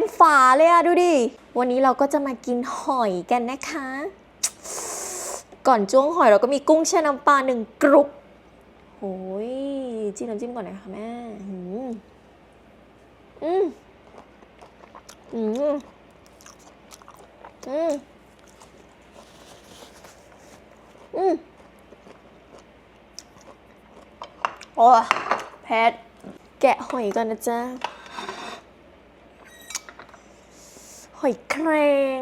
มฝาเลยอะดูดิ วันนี้เราก็จะมากินหอยกันนะคะ ก่อนจ้วงหอยเราก็มีกุ้งแช่น้ำปลาหนึ่งกรุบโอ้ยจิ้มน้ำจิ้มก่อนนะคะแม่ อืม อืม อืม อืม อืมโอ้แพทแกะหอยก่อนนะจ๊ะ หอยแครง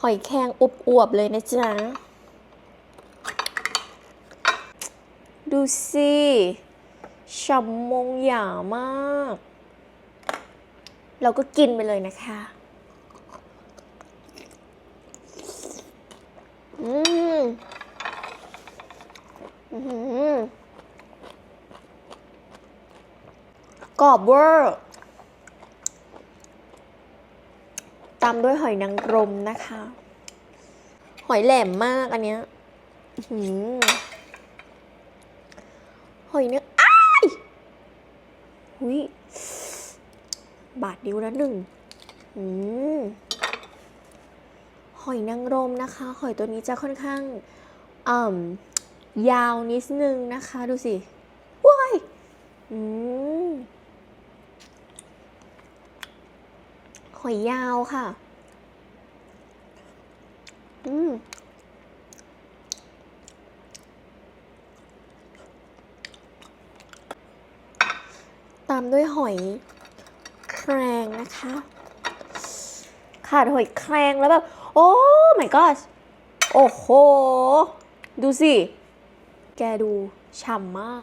หอยแครงอวบๆเลยนะจ๊ะ ดูสิฉ่ำมงหยามาก เราก็กินไปเลยนะคะ อืมอืมกรอบเวอร์ ตามด้วยหอยนางรมนะคะ หอยแหลมมากอันเนี้ยหือหอยเนื้ออ้ายหุยบาดนิ้วแล้วหนึ่งอืมหอยนางรมนะคะ หอยตัวนี้จะค่อนข้างอ่ยาวนิดนึงนะคะ ดูสิว้ายอืม หอยยาวค่ะ อืมตามด้วยหอยแครงนะคะ ขาดหอยแครงแล้วแบบ โอ้ my god โอ้โห ดูสิ แกดูฉ่ำมาก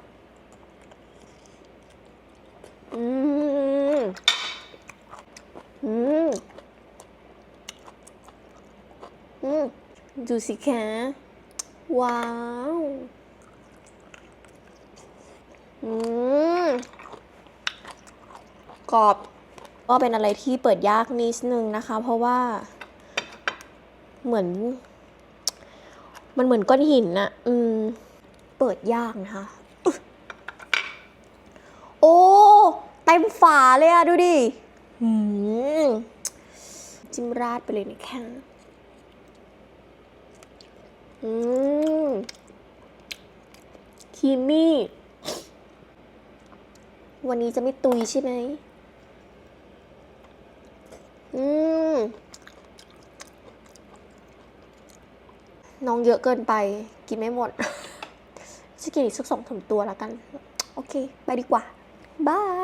อืม อืม อืม ดูสิคะว้าว อืมกรอบ ก็เป็นอะไรที่เปิดยากนิดนึงนะคะ เพราะว่า เหมือน มันเหมือนก้อนหินอะอืม เปิดยากนะคะ โอ้เต็มฝาเลยอะดูดิหืม จิ้มราดไปเลยนะคะ อืมครีมมี่ วันนี้จะไม่ตุยใช่ไหม อืม น้องเยอะเกินไป กินไม่หมด จะกินอีกสักสองถมตัวแล้วกัน โอเค ไปดีกว่า บาย